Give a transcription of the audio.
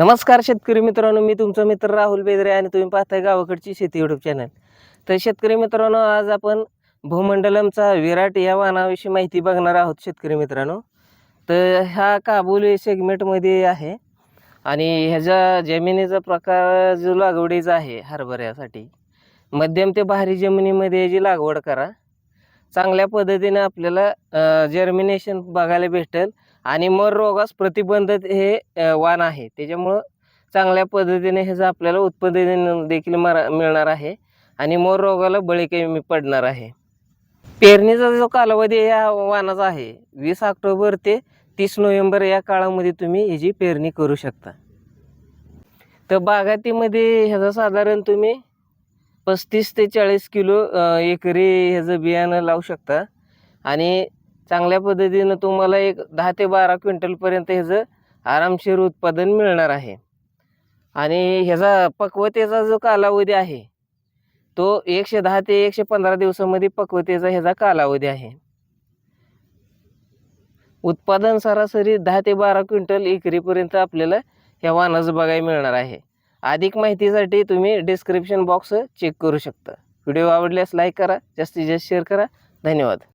नमस्कार शेतकरी मित्रांनो मी तुमचा मित्र राहुल बेदरे आणि तुम्ही पाहताय गावाकडची शेती युट्यूब चॅनल तर शेतकरी मित्रांनो आज आपण भूमंडलमचा विराट या वाहनाविषयी माहिती बघणार आहोत शेतकरी मित्रांनो. तर ह्या काबुली सेगमेंटमध्ये आहे आणि ह्याच्या जमिनीचा प्रकार जो लागवडीचा आहे हरभऱ्यासाठी मध्यम ते भारी जमिनीमध्ये याची लागवड करा. चांगल्या पद्धतीने आपल्याला जर्मिनेशन बघायला भेटेल. आणि मर रोगास प्रतिबंध हे वाण आहे. त्याच्यामुळं चांगल्या पद्धतीने ह्याचं आपल्याला उत्पादन देखील मरा मिळणार आहे. आणि मोर रोगाला बळी कमी पडणार आहे. पेरणीचा जो कालावधी या वानाचा आहे. वीस ऑक्टोबर ते तीस नोव्हेंबर या काळामध्ये तुम्ही ह्याची पेरणी करू शकता. तर बागायतीमध्ये ह्याचं साधारण तुम्ही पस्तीस ते चाळीस किलो एकरी ह्याचं बियाणं लावू शकता. आणि चांगल्या पद्धतीनं तुम्हाला एक दहा ते बारा क्विंटलपर्यंत ह्याचं आरामशीर उत्पादन मिळणार आहे. आणि ह्याचा पक्वतेचा जो कालावधी आहे तो एकशे दहा ते एकशे पंधरा दिवसामध्ये पक्वतेचा ह्याचा कालावधी आहे. उत्पादन सरासरी दहा ते बारा क्विंटल एकरीपर्यंत आपल्याला ह्या वाहनाचं बघायला मिळणार आहे. अधिक माहितीसाठी तुम्ही डिस्क्रिप्शन बॉक्स चेक करू शकता. व्हिडिओ आवडल्यास लाईक करा जास्तीत जास्त शेअर करा. धन्यवाद.